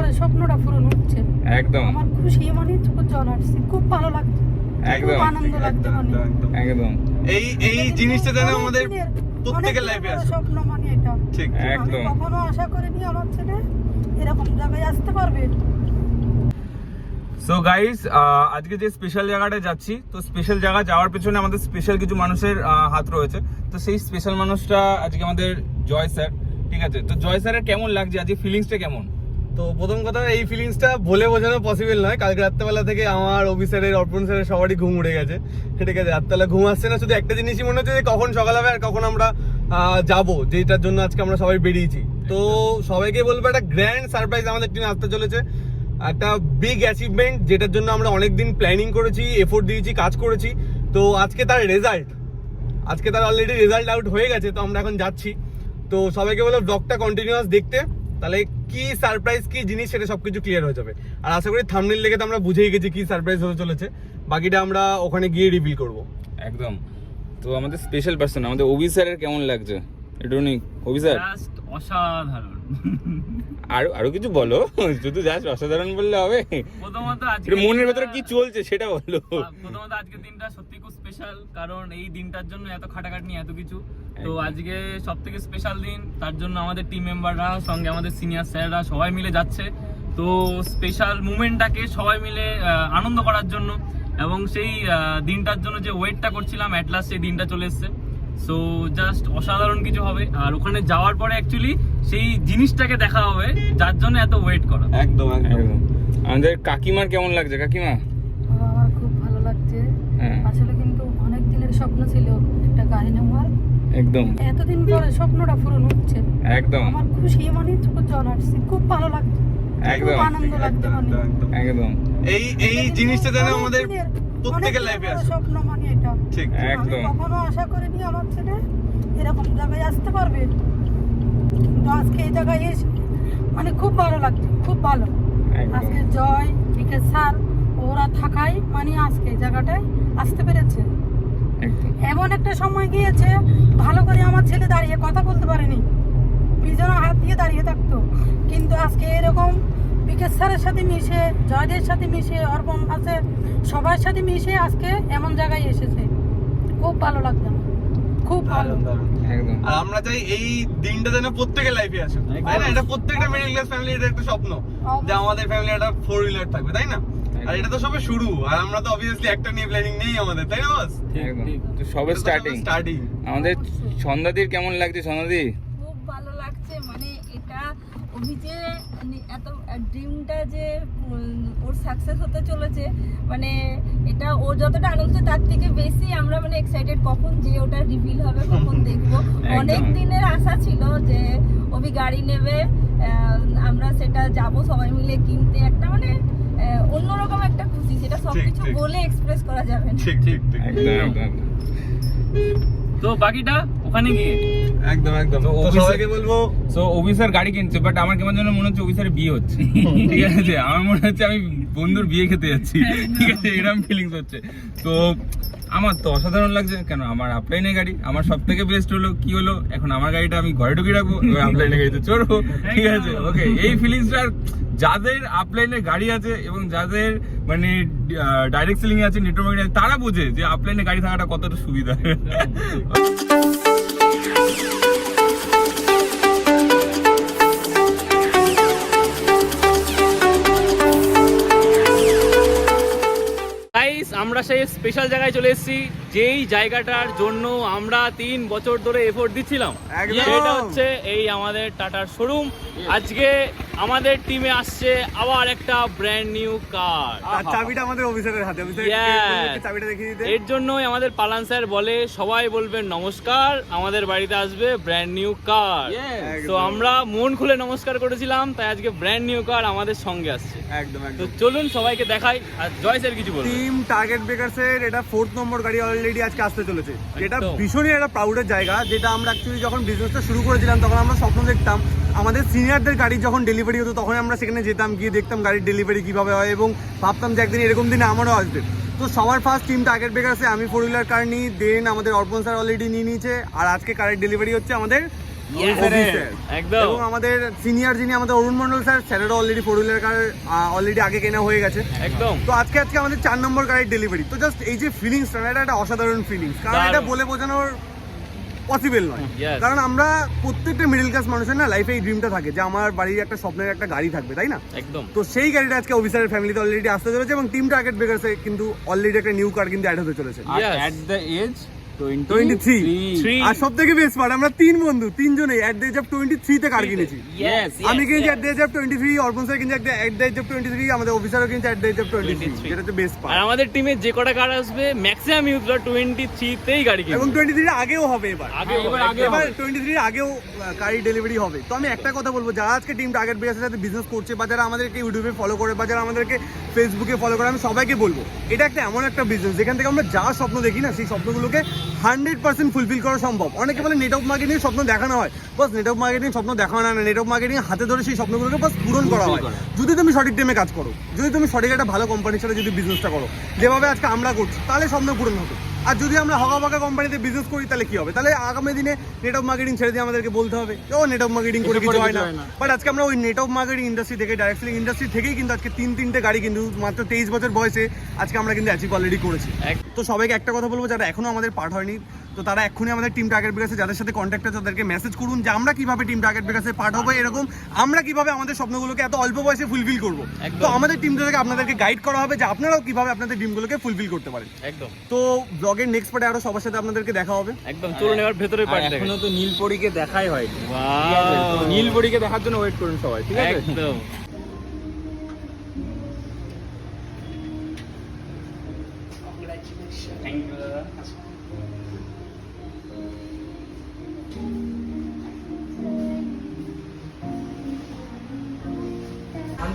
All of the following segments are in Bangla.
পরে স্বপ্নটা পূরণ হচ্ছে। একদম। আমার খুশি মানে চোখের জল আসছে। খুব ভালো লাগছে। একদম। আনন্দ লাগছে মানে। একদম এই এই জিনিসটা যেন অনেক আমাদের প্রত্যেকের লাইফে আসে। স্বপ্ন মানে এটা। ঠিক একদম। কখনো আশা করিনি আমার ছেলে এরকম জায়গায় আসতে পারবে। সো গাইস আজকে যে স্পেশাল জায়গাটা যাচ্ছি তো স্পেশাল জায়গা যাওয়ার পেছনে আমাদের স্পেশাল কিছু মানুষের হাত রয়েছে। তো সেই স্পেশাল মানুষটা আজকে আমাদের জয় স্যার ঠিক আছে? তো জয় স্যারের কেমন লাগছে? আজকে ফিলিংসটা কেমন? তো প্রথম কথা, এই ফিলিংসটা বলে বোঝানো পসিবল নয়। কালকে রাত্রেবেলা থেকে আমার অফিসারের অর্পণ স্যারের সবারই ঘুম উড়ে গেছে। ঠিক আছে, রাত্রেবেলা ঘুম আসছে না, শুধু একটা জিনিসই মনে হচ্ছে যে কখন সকাল হবে আর কখন আমরা যাব যেটার জন্য আজকে আমরা সবাই বেরিয়েছি। তো সবাইকে বলব, একটা গ্র্যান্ড সারপ্রাইজ আমাদের টিমে আসতে চলেছে। একটা বিগ অ্যাচিভমেন্ট যেটার জন্য আমরা অনেকদিন প্ল্যানিং করেছি এফোর্ট দিয়েছি, কাজ করেছি। তো আজকে তার রেজাল্ট আজকে তার অলরেডি রেজাল্ট আউট হয়ে গেছে, তো আমরা এখন যাচ্ছি। তো সবাইকে বলব ব্লগটা কন্টিনিউয়াস দেখতে। তাহলে কি সারপ্রাইজ কি জিনিস সেটা সবকিছু ক্লিয়ার হয়ে যাবে। আর আশা করি থামনেল লেগে তো আমরা বুঝেই গেছি কি সারপ্রাইজ হতে চলেছে। বাকিটা আমরা ওখানে গিয়ে রিভিল করব। একদম। তো আমাদের স্পেশাল পার্সন আমাদের অভি স্যারের কেমন লাগছে? এটা অভি স্যার জাস্ট অসাধারণ। আরও আরও কিছু বলো? শুধু জাস্ট অসাধারণ বললে হবে? প্রথমত আজকে মনের ভেতরে কি চলছে সেটা বলো। প্রথমত আজকের দিনটা সত্যি খুব স্পেশাল কারণ এই দিনটার জন্য এত খাটাখাটনি এত কিছু। তো আজকে সব থেকে স্পেশাল দিন তার জন্য আমাদের টিম মেম্বাররা সঙ্গে আমাদের সিনিয়র স্যাররা সবাই মিলে যাচ্ছে। তো স্পেশাল মুমেন্টটাকে সবাই মিলে আনন্দ করার জন্য এবং সেই দিনটার জন্য যে ওয়েটটা করছিলাম অ্যাট লাস্ট সেই দিনটা চলে এসছে। সো জাস্ট অসাধারণ কিছু হবে। আর ওখানে যাওয়ার পরে অ্যাকচুয়ালি সেই জিনিসটাকে দেখা হবে যার জন্য এত ওয়েট করা। একদম একদম। আমাদের কাকিমার কেমন লাগছে কাকিমা? আমার খুব ভালো লাগছে। হ্যাঁ। আসলে কিন্তু অনেক দিনের স্বপ্ন ছিল একটা গাড়ি নেওয়ার একদম। এতদিন পরে স্বপ্নটা পূরণ হচ্ছে। একদম। আমার খুশি মানে জল আসছে। খুব ভালো লাগছে। একদম। আনন্দ লাগছে মানে একদম এই এই জিনিসটা যেন আমাদের প্রত্যেকের লাইফে আসে। স্বপ্ন মানে ঠিক একদম আমি কখনো আশা করিনি আমার ছেলে এরকম জায়গায় আসতে পারবে। কিন্তু আজকে এই জায়গায় এসে মানে খুব ভালো লাগছে খুব ভালো। আজকে জয় বিকেশ স্যার ওরা থাকাই মানে আজকে এই জায়গাটায় আসতে পেরেছে। এমন একটা সময় গিয়েছে ভালো করে আমার ছেলে দাঁড়িয়ে কথা বলতে পারেনি। পিছনে হাত দিয়ে দাঁড়িয়ে থাকতো। কিন্তু আজকে এরকম বিকেশ স্যারের সাথে মিশে জয়দের সাথে মিশে অর্পণ আছে সবার সাথে মিশে আজকে এমন জায়গায় এসেছে। খুব ভালো লাগছে আমার। খুব ভালো। একদম। আর আমরা চাই এই দিনটা যেন প্রত্যেকের লাইফে আসে তাই না? এটা প্রত্যেকটা মিডল ক্লাস ফ্যামিলির একটা স্বপ্ন। যে আমাদের ফ্যামিলি একটা ফোর হুইলার থাকবে তাই না? আর এটা তো সবে শুরু। আর আমরা তো অবভিয়াসলি একটা নিয়ে প্ল্যানিং নেই আমাদের তাই না বাস একদম। তো সবে স্টার্টিং স্টার্টিং আমাদের ছন্দাদির কেমন লাগছে ছন্দাদি খুব ভালো লাগছে। মানে এটা অভি যে নি- এত ড্রিমটা যে ওর সাকসেস হতে চলেছে মানে এটা ও যতটা আনন্দ তার থেকে বেশি আমরা মানে এক্সাইটেড কখন যে ওটা রিভিল হবে কখন দেখব। অনেক দিনের আশা ছিল যে অভি গাড়ি নেবে আমরা সেটা যাব সবাই মিলে কিনতে। একটা মানে অন্যরকম একটা খুশি যেটা সবকিছু। বলে এক্সপ্রেস করা যাবে না। ঠিক ঠিক ঠিক। একদম একদম। তো বাকিটা? ওখানে গিয়ে। একদম একদম। তো সবাইকে বলব সো অফিসার গাড়ি কিনছে বাট আমার কেমন যেন মনে হচ্ছে অফিসারের বিয়ে হচ্ছে। ঠিক আছে? আমার মনে হচ্ছে আমি বন্ধুর বিয়ে খেতে যাচ্ছি। ঠিক আছে? এরকম ফিলিংস হচ্ছে। তো আমার তো অসাধারণ লাগছে। কেন? আমার আপলাইনে গাড়ি। আমার সব থেকে বেস্ট হলো কি হলো? এখন আমার গাড়িটা আমি ঘরে ঢুকিয়ে রাখব এবার আপলাইনে গাড়িতে চড়বো। ঠিক আছে? ওকে এই ফিলিংসটা যাদের আপলাইনে গাড়ি আছে এবং যাদের মানে ডাইরেক্ট সেলিং আছে নেটওয়ার্ক তারা বোঝে যে আপলাইনে গাড়ি থাকাটা কতটা সুবিধা। আমরা সেই স্পেশাল জায়গায় চলে এসেছি যেই জায়গাটার জন্য আমরা তিন বছর ধরে এফোর্ট দিচ্ছিলাম। এটা সেটা হচ্ছে এই আমাদের টাটার শোরুম আজকে আমাদের টিমে আসছে আবার একটা ব্র্যান্ড নিউ কার চাবিটা আমাদের অফিসারের হাতে। চাবিটা দেখিয়ে দিতে। এর জন্যই আমাদের পালান স্যার বলে সবাই বলবেন নমস্কার আমাদের বাড়িতে আসবে ব্র্যান্ড নিউ কার তো আমরা মন খুলে নমস্কার করেছিলাম তাই আজকে ব্র্যান্ড নিউ কার আমাদের সঙ্গে আসছে। একদম তো চলুন সবাইকে দেখাই আর জয় স্যার কিছু বলুন। টিম টার্গেট ব্রেকার্সের এটা ফোর্থ নম্বর গাড়ি অলরেডি আজকে আসতে চলেছে। এটা ভীষণই একটা প্রাউডের জায়গা যেটা আমরা অ্যাকচুয়ালি যখন বিজনেসটা শুরু করেছিলাম তখন আমরা স্বপ্ন দেখতাম আমাদের সিনিয়রদের গাড়ি যখন ডেলিভারি হতো তখন আমরা সেখানে যেতাম গিয়ে দেখতাম গাড়ির ডেলিভারি কীভাবে হয় এবং ভাবতাম যে একদিন এরকম দিনে আমারও আসবে। তো সবার ফার্স্ট টিম টার্গেট ব্রেকার্সে আমি ফোর হুইলার কার নিই দেন আমাদের অর্পণ স্যার অলরেডি নিয়ে নিয়েছে আর আজকে কারের ডেলিভারি হচ্ছে আমাদের একদম। এবং আমাদের সিনিয়র যিনি আমাদের Arun Mondal sir স্যারেরও already four wheeler car already আগে কেনা হয়ে গেছে। একদম। তো আজকে আজকে আমাদের চার নম্বর গাড়ির ডেলিভারি তো জাস্ট এই যে ফিলিংসটা এটা একটা অসাধারণ ফিলিংস কারণ এটা বলে বোঝানোর পসিবল নয়। কারণ আমরা প্রত্যেকটা মিডিল ক্লাস মানুষের না লাইফে এই ড্রিমটা থাকে যে আমার বাড়ির একটা স্বপ্নের একটা গাড়ি থাকবে তাই না? একদম। তো সেই গাড়িটা আজকে অফিসারের ফ্যামিলিতে অলরেডি আসতে চলেছে এবং টিম টার্গেট ব্রেকার্সে কিন্তু অলরেডি একটা নিউ কার কিন্তু অ্যাড হতে চলেছে। At the age twenty three আর সব থেকে বেস্ট পার্ট আমরা তিন বন্ধু at the age of twenty থ্রিতে কার কিনেছি। আমি কিনছি at the age of twenty three Arpan sir কিনছি at the age of twenty three আমাদের অফিসারও কিনছে at the age of twenty three 23 যেটা হচ্ছে বেস্ট আর আমাদের টিমে যে কটা কার আসবে ম্যাক্সিমাম ইউজরা টোয়েন্টি থ্রিতেই গাড়ি এবং টোয়েন্টি থ্রি আগেও হবে এবার। আগে আগে এবার টোয়েন্টি থ্রি আগেও গাড়ি ডেলিভারি হবে। তো আমি একটা কথা বলব যারা আজকে টিম টার্গেট বেসের সাথে বিজনেস করছে বা যারা আমাদেরকে ইউটিউবে ফলো করে বা যারা আমাদেরকে ফেসবুকে ফলো করা আমি সবাইকে বলব। এটা একটা এমন একটা বিজনেস যেখান থেকে আমরা যা স্বপ্ন দেখি না সেই স্বপ্নগুলোকে হান্ড্রেড পার্সেন্ট ফুলফিল করা সম্ভব। অনেকে বলে নেটওয়ার্ক মার্কেটিং স্বপ্ন দেখানো হয়। বাস নেটওয়ার্ক মার্কেটিং স্বপ্ন দেখানো হয় না নেটওয়ার্ক মার্কেটিং হাতে ধরে সেই স্বপ্নগুলোকে বাস পূরণ করা হয়। যদি তুমি সঠিক টাইমে কাজ করো যদি তুমি সঠিক একটা ভালো কোম্পানির সাথে যদি বিজনেসটা করো যেভাবে আজকে আমরা করছি তাহলে স্বপ্ন পূরণ হবে। আর যদি আমরা হকাবাকা কোম্পানিতে বিজনেস করি তাহলে কি হবে? তাহলে আগামী দিনে নেট অফ মার্কেটিং ছেড়ে দিয়ে আমাদেরকে বলতে হবে ও নেটওয়ার্ক মার্কেটিং করে কিছু হয় না। বাট আজকে আমরা ওই নেট অফ মার্কেটিং ইন্ডাস্ট্রি থেকে ডাইরেক্ট সেলিং ইন্ডাস্ট্রি থেকেই কিন্তু আজকে তিন তিনটে গাড়ি কিন্তু মাত্র তেইশ বছর বয়সে আজকে আমরা কিন্তু অ্যাচিভ অলরেডি করেছি। তো সবাইকে একটা কথা বলব যারা এখনও আমাদের পাঠ হয়নি তো তারা এক্ষুনি আমাদের টিম টার্গেট বিকাশে যাদের সাথে কন্ট্যাক্ট আছে তাদেরকে মেসেজ করুন যে আমরা কীভাবে টিম টার্গেট বিকাশে পার্ট হব এরকম আমরা কীভাবে আমাদের স্বপ্নগুলোকে এত অল্প বয়সে ফুলফিল করব। তো আমাদের টিম থেকে আপনাদেরকে গাইড করা হবে যে আপনারাও কীভাবে আপনাদের ড্রিমগুলোকে ফুলফিল করতে পারেন। একদম। তো ব্লগের নেক্সট পার্টে আরও সবার সাথে আপনাদেরকে দেখা হবে। একদম চলুন এবার ভেতরে পার্ট এখনও তো নীলপরীকে দেখাই হয়. নীলপরীকে দেখার জন্য ওয়েট করুন সবাই ঠিক আছে? একদম।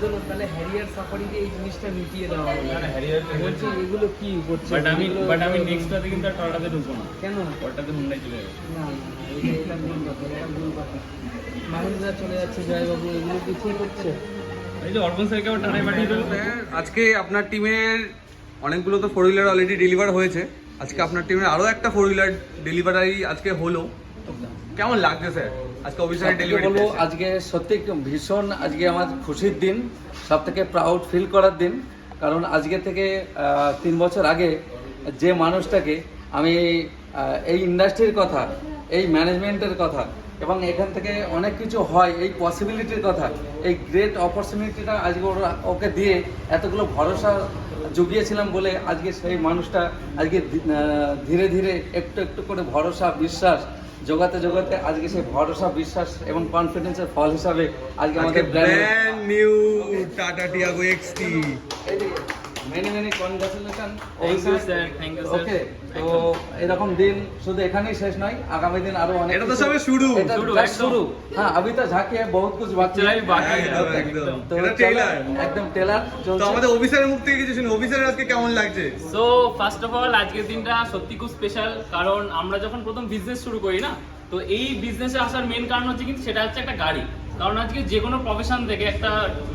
আন্দোলন তাহলে হ্যারিয়ার সাফারিতে এই জিনিসটা মিটিয়ে দেওয়া হবে। না, না, হ্যারিয়ার বলছি এগুলো কি করছে? বাট আমি বাট আমি নেক্সটটাতে কিন্তু আর টয়টাতে ঢুকবো না। কেন? না হুন্ডাই চলে যাবে। না, এটা ভুল কথা এটা ভুল কথা। মাহিন্দ্রা চলে যাচ্ছে জয়বাবু এগুলো কি ঠিক হচ্ছে? এই যে অর্পণ স্যারকে আবার টানাই পাঠিয়ে দেবো আজকে আপনার টিমের অনেকগুলো তো ফোর হুইলার অলরেডি ডেলিভার হয়েছে। আজকে আপনার টিমের আরও একটা ফোর হুইলার ডেলিভারি আজকে হলো। কেমন লাগছে স্যার? আজকে সবথেকে ডেলিভারি বলব আজকে সত্যি ভীষণ আজকে আমার খুশির দিন সব থেকে প্রাউড ফিল করার দিন। কারণ আজকে থেকে তিন বছর আগে যে মানুষটাকে আমি এই ইন্ডাস্ট্রির কথা এই ম্যানেজমেন্টের কথা এবং এখান থেকে অনেক কিছু হয় এই পসিবিলিটির কথা এই গ্রেট অপরচুনিটিটা আজকে ওরা ওকে দিয়ে এতগুলো ভরসা জুগিয়েছিলাম বলে আজকে সেই মানুষটা আজকে ধীরে ধীরে একটু একটু করে ভরসা বিশ্বাস জোগাতে জোগাতে আজকে সেই ভরসা বিশ্বাস এবং কনফিডেন্সের ফল হিসাবে আজকে আমাদের brand brand new Tata Tiago XT Many many congratulation thank you sir thank you sir okay তো এরকম দিন শুধু এখানেই শেষ নয় আগামী দিন আরো অনেক এটা তো কিছু- সবে শুরু। এটা শুরু, just একদম। শুরু হ্যাঁ अभी तो झाके बहुत कुछ बाकी চলাই বাকি একদম, একদম। তো এটা চলো, trailer। একদম টেলার তো চলছে আমাদের অফিসারের মুখ থেকে কিছু শুনি অফিসারের আজকে কেমন লাগছে সো ফার্স্ট অফ অল আজকের দিনটা সত্যি খুব স্পেশাল কারণ আমরা যখন প্রথম বিজনেস শুরু করি না তো এই বিজনেসে আসার মেন কারণ হচ্ছে কিন্তু সেটা হচ্ছে একটা গাড়ি কারণ আজকে যে কোনো প্রফেশন থেকে একটা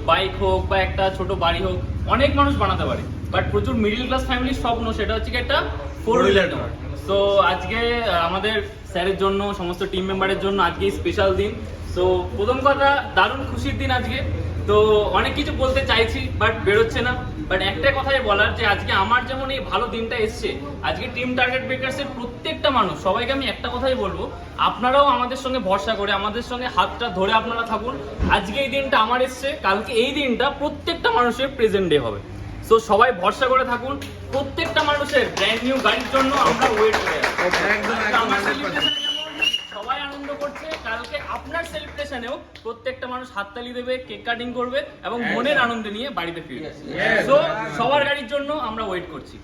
বাইক হোক বা একটা ছোট বাড়ি হোক অনেক মানুষ বানাতে পারে। বাট প্রচুর মিডিল ক্লাস ফ্যামিলির স্বপ্ন সেটা হচ্ছে কি একটা ফোর হুইলার নেওয়ার তো আজকে আমাদের স্যারের জন্য সমস্ত টিম মেম্বারের জন্য আজকে স্পেশাল দিন। তো প্রথম কথা দারুণ খুশির দিন আজকে। তো অনেক কিছু বলতে চাইছি বাট বেরোচ্ছে না। বাট একটা কথাই বলার যে আজকে আমার যেমন এই ভালো দিনটা এসছে, আজকে টিম টার্গেট ব্রেকার্সের প্রত্যেকটা মানুষ, সবাইকে আমি একটা কথাই বলব, আপনারাও আমাদের সঙ্গে ভরসা করে, আমাদের সঙ্গে হাতটা ধরে আপনারা থাকুন। আজকে এই দিনটা আমার এসছে, কালকে এই দিনটা প্রত্যেকটা মানুষের প্রেজেন্ট ডে হবে। সো সবাই ভরসা করে থাকুন, প্রত্যেকটা মানুষের ব্র্যান্ড নিউ গাড়ির জন্য আমরা ওয়েট করে আছি একদম, আজকে একদম, আমার 100% celebration যেমন সবাই আনন্দ করছে কালকে সেলিব্রেশনেও প্রত্যেকটা মানুষ হাততালি দেবে কেক কাটিং করবে এবং মনের আনন্দে নিয়ে বাড়িতে ফিরবে। সো সবার গাড়ির জন্য আমরা ওয়েট করছি।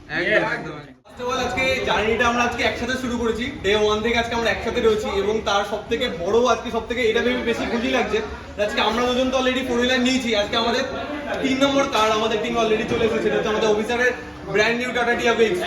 আজকে জার্নিটা আমরা আজকে একসাথে শুরু করেছি। ডে ওয়ান থেকে আজকে আমরা একসাথে রয়েছি এবং তার সব থেকে বড় আজকে সব থেকে এটা ভেবে বেশি খুশি লাগছে আজকে আমরা দুজন তো অলরেডি ফোর হুইলার নিয়েছি। আজকে আমাদের তিন নম্বর কার আমাদের টিম অলরেডি চলে এসেছে। আমাদের অফিসারের ব্র্যান্ড নিউ টাটা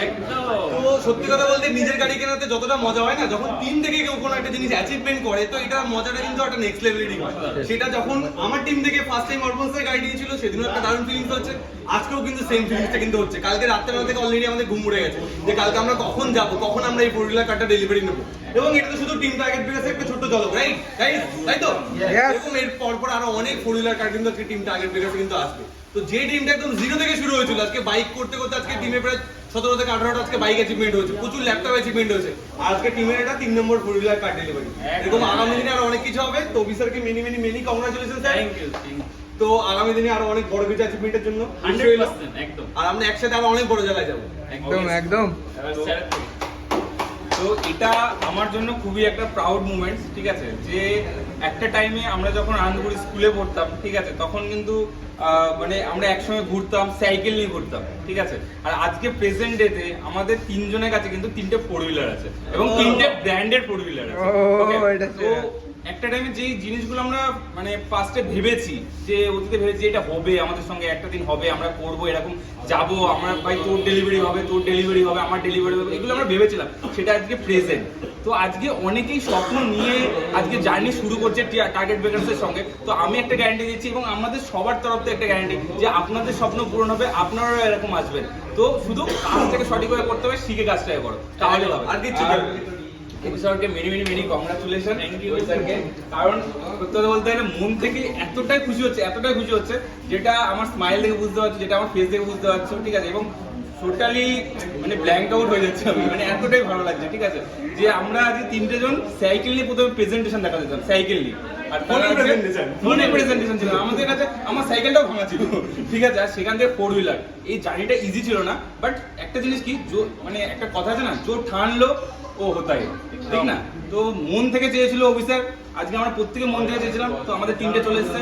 একদম। তো সত্যি কথা বলতে নিজের গাড়ি কেনাতে যতটা মজা হয় না যখন টিম থেকে কেউ কোনো একটা জিনিস অ্যাচিভমেন্ট করে তো এটা মজাটা কিন্তু একটা নেক্সট লেভেলেরই হয়। সেটা যখন আমার টিম থেকে ফার্স্ট টাইম গাড়ি নিয়েছিল সেদিনও একটা দারুণ ফিলিংস হচ্ছে। আজকেও কিন্তু সেম ফিলিংসটা কিন্তু হচ্ছে। কালকে রাত্রেবেলা থেকে অলরেডি আমাদের ঘুম উড়ে গেছে যে কালকে আমরা কখন যাব কখন আমরা এই ফোর হুইলার কারটা ডেলিভারি নেব। এবং এটা তো শুধু টিম টার্গেট বিকাশে একটা ছোট্ট ঝলক রাইট তাই তো? এরকম এর পর পর আরও অনেক ফোর হুইলার কার কিন্তু টিম টার্গেট বিকাশে কিন্তু আসবে। তো যে টিমটা একদম জিরো থেকে শুরু হয়েছিল আজকে বাইক করতে করতে আজকে টিমে প্রায় সতেরো থেকে আঠারোটা আজকে বাইক অ্যাচিভমেন্ট হয়েছে প্রচুর ল্যাপটপ অ্যাচিভমেন্ট হয়েছে। আর আজকে টিমের এটা তিন নম্বর ফোর হুইলার কার ডেলিভারি এরকম আগামী দিনে আরও অনেক কিছু হবে। তো অফিসারকে many many many congratulation sir thank you তো আগামী দিনে আরও অনেক বড় কিছু অ্যাচিভমেন্টের জন্য। একদম। আর আমরা একসাথে আরও অনেক বড় জায়গায় যাব। একদম একদম। তো এটা আমার জন্য খুবই একটা প্রাউড মুমেন্ট ঠিক আছে? যে একটা টাইমে আমরা যখন আনন্দপুর স্কুলে পড়তাম ঠিক আছে? তখন কিন্তু মানে আমরা একসঙ্গে ঘুরতাম সাইকেল নিয়ে ঘুরতাম ঠিক আছে? আর আজকে প্রেজেন্ট ডেতে আমাদের তিনজনের কাছে কিন্তু তিনটে ফোর হুইলার আছে এবং তিনটে ব্র্যান্ডেড ফোর হুইলার আছে তো একটা টাইমে যেই জিনিসগুলো আমরা মানে ফার্স্টে ভেবেছি যে অতীতে ভেবেছি এটা হবে আমাদের সঙ্গে একটা দিন হবে আমরা করব এরকম যাব আমরা ভাই তোর ডেলিভারি হবে তোর ডেলিভারি হবে আমার ডেলিভারি হবে এগুলো আমরা ভেবেছিলাম সেটা আজকে প্রেজেন্ট তো আজকে অনেকেই স্বপ্ন নিয়ে আজকে জার্নি শুরু করছে টার্গেট বেকার্সের সঙ্গে। তো আমি একটা গ্যারান্টি দিচ্ছি এবং আমাদের সবার তরফ থেকে একটা গ্যারান্টি যে আপনাদের স্বপ্ন পূরণ হবে আপনারাও এরকম আসবেন। তো শুধু কাজটাকে সঠিকভাবে করতে হবে শিখে কাজটাকে করো। তাহলে হবে। আর many many many congratulation you কারণ সত্যি কথা বলতে গেলে মন থেকে এতটাই খুশি হচ্ছে এতটাই খুশি হচ্ছে যেটা আমার স্মাইল দেখে বুঝতে পারছ যেটা আমার ফেস দেখে বুঝতে পারছ ঠিক আছে? এবং টোটালি মানে ব্ল্যাঙ্ক আউট হয়ে যাচ্ছে আমি। মানে এতটাই ভালো লাগছে ঠিক আছে? যে আমরা আজকে তিনটে জন সাইকেল নিয়ে প্রথমে প্রেজেন্টেশন দেখা যেতাম সাইকেল নিয়ে। আর। ফোনে প্রেজেন্টেশন ছিল। আমাদের কাছে আমার সাইকেলটাও ভাঙা ছিল। ঠিক আছে? আর সেখান থেকে ফোর হুইলার এই জার্নিটা ইজি ছিল না বাট একটা জিনিস কি মানে একটা কথা আছে না জোর ঠানলো ও হতাই ঠিক না? তো মন থেকে চেয়েছিল অফিসার। আজকে আমরা প্রত্যেকে মন থেকে চেয়েছিলাম তো আমাদের তিনটে চলে এসেছে।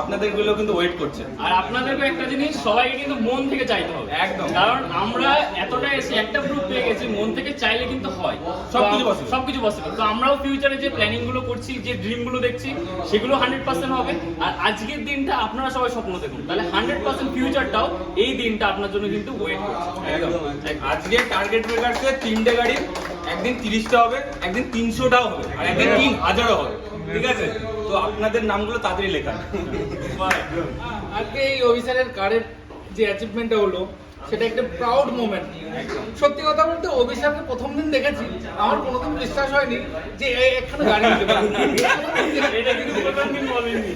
আপনাদেরগুলো কিন্তু ওয়েট করছে। আর আপনাদেরকে একটা জিনিস সবাইকে কিন্তু মন থেকে চাইতে হবে। একদম। কারণ আমরা এতটা এসে একটা গ্রুপ পেয়ে গেছি মন থেকে চাইলে কিন্তু হয়। সবকিছু তো সবকিছু পসিবল তো আমরাও ফিউচারে যে প্ল্যানিংগুলো করছি যে ড্রিমগুলো দেখছি সেগুলো হান্ড্রেড পার্সেন্ট হবে। আর আজকের দিনটা আপনারা সবাই স্বপ্ন দেখুন। তাহলে হান্ড্রেড পার্সেন্ট ফিউচারটাও এই দিনটা আপনার জন্য কিন্তু ওয়েট করছে। একদম। আজকে টার্গেট ব্রেকার্সে তিনটে গাড়ি একদিন তিরিশটা হবে একদিন তিনশোটাও হবে আর একদিন তিন হাজারও হবে। ঠিক আছে? তো আপনাদের নামগুলো তাড়াতাড়ি লেখা। আজকে এই অফিসারের কারের যে অ্যাচিভমেন্টটা হলো সেটা একটা প্রাউড মোমেন্ট সত্যি কথা বলতে অফিসারকে প্রথম দিন দেখেছি আমার কোনোদিন বিশ্বাস হয়নি যে এ- এখানে গাড়ি নিতে পারে। প্রথম দিন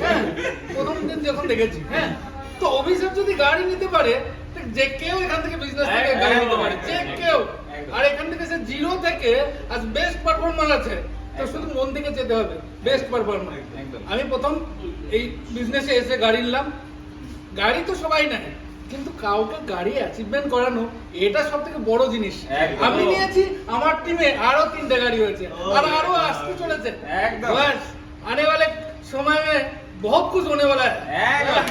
হ্যাঁ, প্রথম দিন যখন দেখেছি হ্যাঁ তো অফিসার যদি গাড়ি নিতে পারে যে কেউ এখান থেকে বিজনেস থেকে গাড়ি নিতে পারে যে কেউ। আর এখান থেকে সে জিরো থেকে আজ বেস্ট পারফরমার আছে তো শুধু মন থেকে যেতে হবে বেস্ট পারফরমার একদম। আমি প্রথম এই বিজনেসে এসে গাড়ি নিলাম গাড়ি তো সবাই নেয় কিন্তু কাউকে গাড়ি অ্যাচিভমেন্ট করানো এটা সব থেকে বড় জিনিস একদম। আমি নিয়েছি আমার টিমে আরো তিনটে গাড়ি হয়েছে আর আরো আসতে চলেছে একদম। बस आने वाले समय में बहुत कुछ होने वाला है একদম।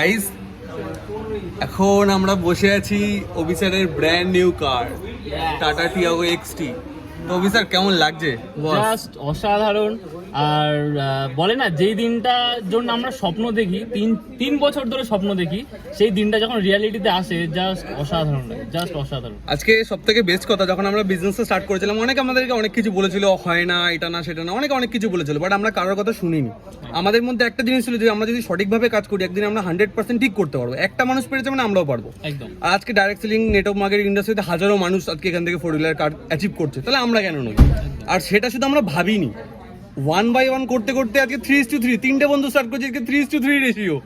গাইস এখন আমরা বসে আছি অফিসারের brand new car Tata Tiago XT তো অফিসার কেমন লাগছে? জাস্ট অসাধারণ। আর বলে না যেই দিনটার জন্য আমরা স্বপ্ন দেখি তিন তিন বছর ধরে স্বপ্ন দেখি সেই দিনটা যখন রিয়ালিটিতে আসে জাস্ট অসাধারণ জাস্ট অসাধারণ। আজকে সব থেকে বেস্ট কথা যখন আমরা বিজনেস স্টার্ট করেছিলাম অনেক আমাদেরকে অনেক কিছু বলেছিল হয় না এটা না সেটা না অনেক অনেক কিছু বলেছিল বাট আমরা কারোর কথা শুনিনি। আমাদের মধ্যে একটা জিনিস ছিল যে আমরা যদি সঠিকভাবে কাজ করি একদিন আমরা হান্ড্রেড পার্সেন্ট ঠিক করতে পারব। একটা মানুষ পেরেছে মানে আমরাও পারব। একদম। আর আজকে ডাইরেক্ট সেলিং নেটওয়ার্ক মার্কেট ইন্ডাস্ট্রিতে হাজারো মানুষ আজকে এখান থেকে ফোর হুইলার কার্ড অ্যাচিভ করছে তাহলে আমরা কেন নই? আর সেটা শুধু আমরা ভাবিনি। ওয়ান বাই ওয়ান করতে করতে আজকে থ্রি টু থ্রি তিনটে বন্ধু স্টার্ট করছে আজকে থ্রি টু থ্রি রেশিও।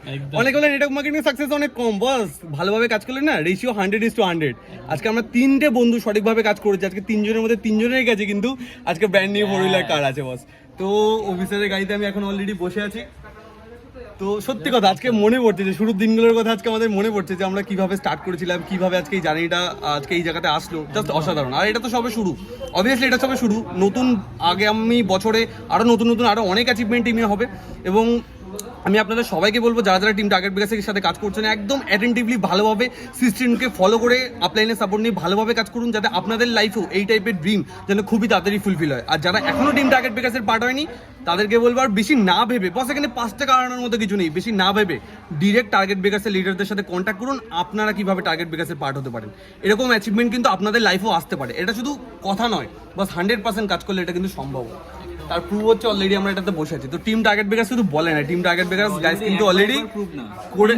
অনেক হলে নেটওয়ার্ক মার্কেটিং সাকসেস অনেক কম। বস ভালোভাবে কাজ করলে না ratio hundred is to hundred আজকে আমরা তিনটে বন্ধু সঠিকভাবে কাজ করেছি আজকে তিনজনের মধ্যে তিনজনের কাছে কিন্তু আজকে brand new four wheeler car আছে বস। তো অফিসারের গাড়িতে আমি এখন অলরেডি বসে আছি। তো সত্যি কথা, আজকে মনে পড়ছে যে শুরুর দিনগুলোর কথা আজকে আমাদের মনে পড়ছে যে আমরা কীভাবে স্টার্ট করেছিলাম, কীভাবে আজকে এই জার্নিটা আজকে এই জায়গাতে আসলো জাস্ট অসাধারণ। আর এটা তো সবে শুরু। অবভিয়াসলি এটা সবে শুরু। নতুন, আগামী বছরে আরও নতুন নতুন আরও অনেক অ্যাচিভমেন্ট টিমে হবে। এবং আমি আপনাদের সবাইকে বলব, যারা যারা টিম টার্গেট বিকাশের সাথে কাজ করছেন, একদম অ্যাটেন্টিভলি ভালোভাবে সিস্টেমকে ফলো করে আপলাইনের সাপোর্ট নিয়ে ভালোভাবে কাজ করুন, যাতে আপনাদের লাইফেও এই টাইপের ড্রিম যেন খুবই তাড়াতাড়ি ফুলফিল হয়। আর যারা এখনও টিম টার্গেট বিকাশের পার্ট হয়নি, তাদেরকে বলব আর বেশি না ভেবে বস এখানে পাঁচ টাকা আনানোর মতো কিছু নেই, বেশি না ভেবে ডিরেক্ট টার্গেট বিকাশের লিডারদের সাথে কন্ট্যাক্ট করুন, আপনারা কীভাবে টার্গেট বিকাশের পার্ট হতে পারেন। এরকম অ্যাচিভমেন্ট কিন্তু আপনাদের লাইফেও আসতে পারে। এটা শুধু কথা নয় বাস হান্ড্রেড পার্সেন্ট কাজ করলে এটা কিন্তু সম্ভব। তার প্রুভ হচ্ছে অলরেডি আমরা এটাতে বসে আছি। তো টিম টার্গেট বেকার শুধু বলে না টিম টার্গেট বেকার গাইস কিন্তু অলরেডি করে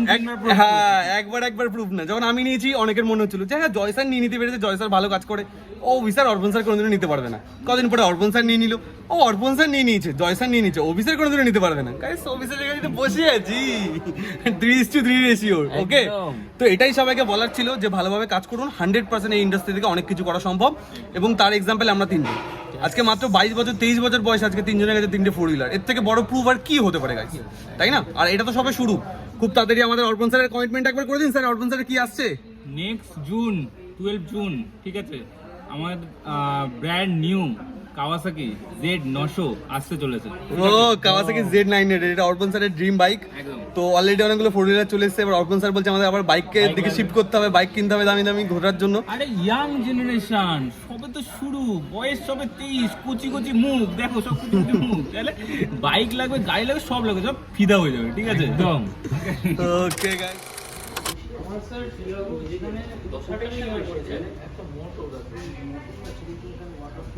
হ্যাঁ একবার একবার প্রুভ না। যখন আমি নিয়েছি অনেকের মনে হচ্ছিল যে হ্যাঁ জয় স্যার নিয়ে নিতে পেরেছে জয় স্যার ভালো কাজ করে। ও অফিসার অর্পণ স্যার কোনোদিনও নিতে পারবে না। কদিন পরে অর্পণ স্যার নিয়ে নিল। ও অর্পণ স্যার নিয়ে নিয়েছে জয় স্যার নিয়ে নিচ্ছে অফিসার কোনোদিনও নিতে পারবে না। গাইস অফিসের জায়গায় বসে আছি three is to three ratio okay তো এটাই সবাইকে বলার ছিল যে ভালোভাবে কাজ করুন। হান্ড্রেড পার্সেন্ট এই ইন্ডাস্ট্রি থেকে অনেক কিছু করা সম্ভব। এবং তার এক্সাম্পল আমরা তিনজন। আজকে মাত্র বাইশ বছর, তেইশ বছর বয়স আজকে তিনজনের কাছে তিনটে ফোর হুইলার এর থেকে বড় প্রুফ আর কি হতে পারে গাইস তাই না? আর এটা তো সবে শুরু। খুব তাড়াতাড়ি আমাদের অর্পণ স্যারের কমিটমেন্ট একবার করে দিন। স্যার, অর্পণ স্যারের কি আসছে? নেক্সট জুন টুয়েলভ জুন ঠিক আছে? আমার ব্র্যান্ড নিউ কাওয়াসাকি জেড নশো আসতে চলেছে। ও কাওয়াসাকি জেড নাইন এটা অর্পণ স্যারের ড্রিম বাইক তো অলরেডি অনেকগুলো ফোর হুইলার চলে এসেছে এবার অর্পণ স্যার বলছে আমাদের আবার বাইককে দিকে শিফট করতে হবে বাইক কিনতে হবে দামি দামি ঘোরার জন্য। আরে ইয়াং জেনারেশন সবে তো শুরু বয়স সবে তেইশ কুচি কুচি মুখ দেখো সব কুচি কুচি মুখ তাহলে বাইক লাগবে গাড়ি লাগবে সব লাগবে সব ফিদা হয়ে যাবে ঠিক আছে? একদম। ওকে গাইস স্যার শ্রীরাবু যেখানে দশটার সময় করেছেন একটা মোটর আছে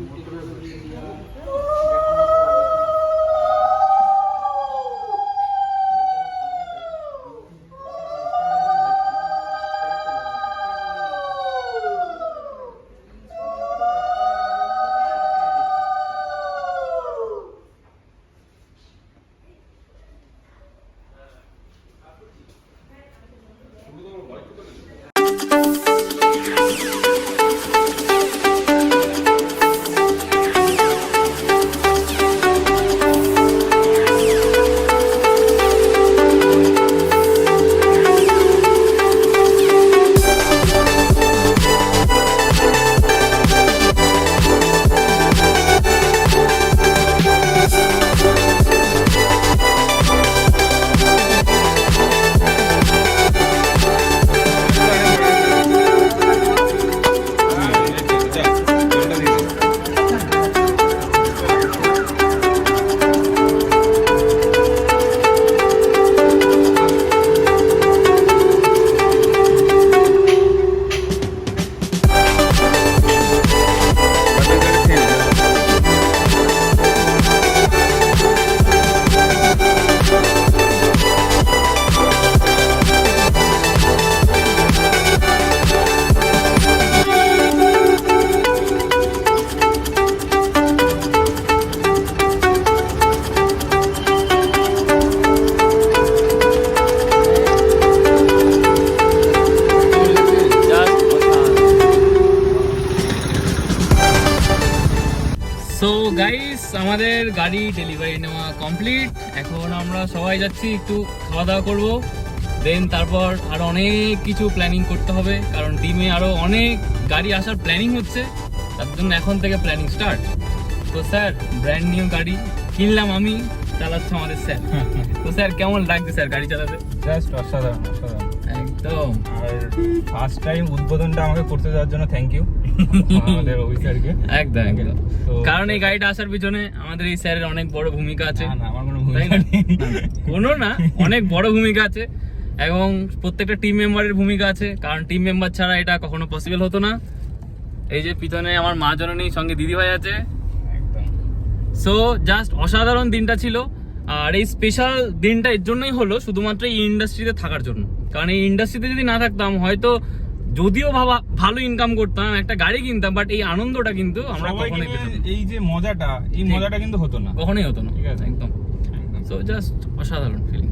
মোটরটা সো গাইস আমাদের গাড়ি ডেলিভারি নেওয়া কমপ্লিট এখন আমরা সবাই যাচ্ছি একটু খাওয়া দাওয়া করব। দেন তারপর আর অনেক কিছু প্ল্যানিং করতে হবে কারণ টিমে আরও অনেক গাড়ি আসার প্ল্যানিং হচ্ছে। তার জন্য এখন থেকে প্ল্যানিং স্টার্ট তো স্যার ব্র্যান্ড নিউ গাড়ি কিনলাম আমি চালাচ্ছে আমাদের স্যার। তো স্যার কেমন লাগছে স্যার গাড়ি চালাতে? জাস্ট অসাধারণ অসাধারণ। একদম। আর ফার্স্ট টাইম উদ্বোধনটা আমাকে করতে দেওয়ার জন্য থ্যাংক ইউ আমাদের অফিসারকে একদম একদম কারণ এই গাড়িটা আসার পিছনে আমাদের এই স্যারের অনেক বড় ভূমিকা আছে। আমার কোনো ভূমিকা না? নেই। কোনো না অনেক বড় ভূমিকা আছে এবং প্রত্যেকটা টিম মেম্বারের ভূমিকা আছে। কারণ টিম মেম্বার ছাড়া এটা কখনো পসিবল হতো না। এই যে পিছনে আমার মা জননী সঙ্গে দিদি ভাই আছে। সো জাস্ট অসাধারণ দিনটা ছিল। আর এই স্পেশাল দিনটা এর জন্যই হলো শুধুমাত্র এই ইন্ডাস্ট্রিতে থাকার জন্য। কারণ এই ইন্ডাস্ট্রিতে যদি না থাকতাম হয়তো যদিও ভাবা ভালো ইনকাম করতাম একটা গাড়ি কিনতাম বাট এই আনন্দটা কিন্তু আমরা কখনোই পেতাম এই যে মজাটা এই মজাটা কিন্তু হতো না। কখনোই হতো না ঠিক আছে। একদম। সো জাস্ট অসাধারণ ফিলিংস